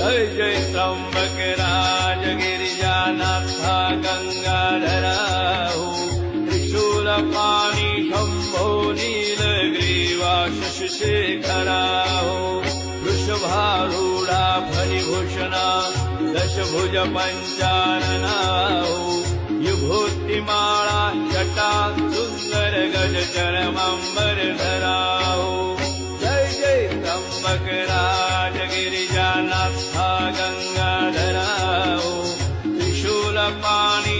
जय जय त्र्यंबक राज गिरिजानाथा गंगाधरा हो त्रिशूल पाणी शंभो नीलग्रीवा शशिशेखरा हो वृषभारूढा फणिभूषणा दशभुज पञ्चानना हो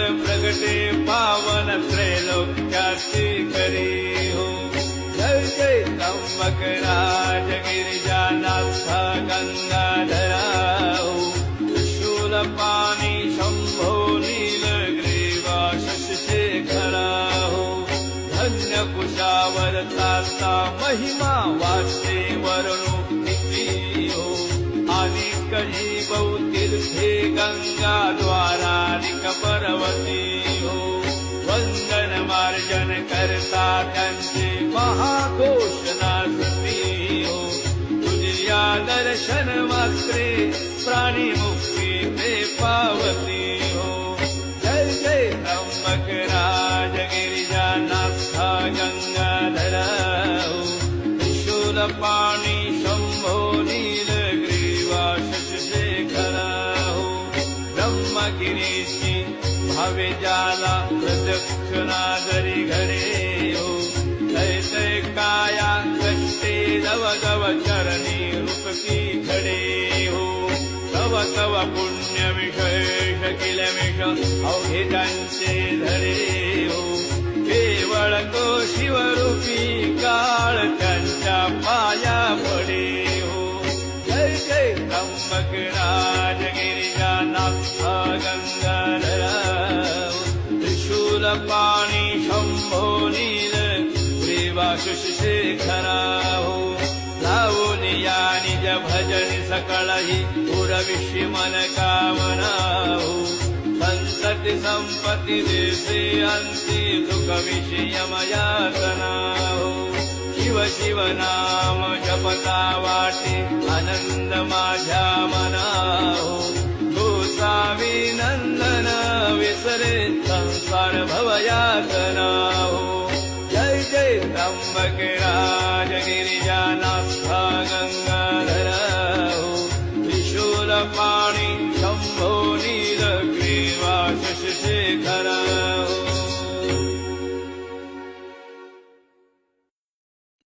प्रगटे पावन त्रैलोक्याची करी हो। जय जय त्र्यंबक राज गिरिजानाथ गंगाधरा हो। त्रिशूल पाणी शंभो नीलग्रीवा शशिशेखरा हो। धन्य कुशावर ताता महिमा किती हो। आणि द्वारानिक पर्वती हो। वंदन मार्जन करता त्यांचे महाघोषणा सुती हो। तुझ्या दर्शन मात्रे प्राणी मुक्ती ते पावती हो। जय जय त्र्यंबक राज गिरिजानाथ गंगाधरा हो। त्रिशूल ब्रह्मगिरीची भावे जाला प्रदक्षिणा जरी घडे हो जय जय काया कष्टे दव दव चरणी रूपकी हो तव तव पुण्य विशेष किल विष अवघे त्यांचे धरे पाणी शंभो नील ग्रीवा शशिशेखरा हो लावून या निज भजन सकळही पुरविषी मन कामना हो संतति संपत्ति देशे अन्ति दुःख विषय मयातना हो शिव शिव नाम जपता वाटे आनंद माझ्या मना हो गोसावी नंदन विसरे हो जय जय गंगा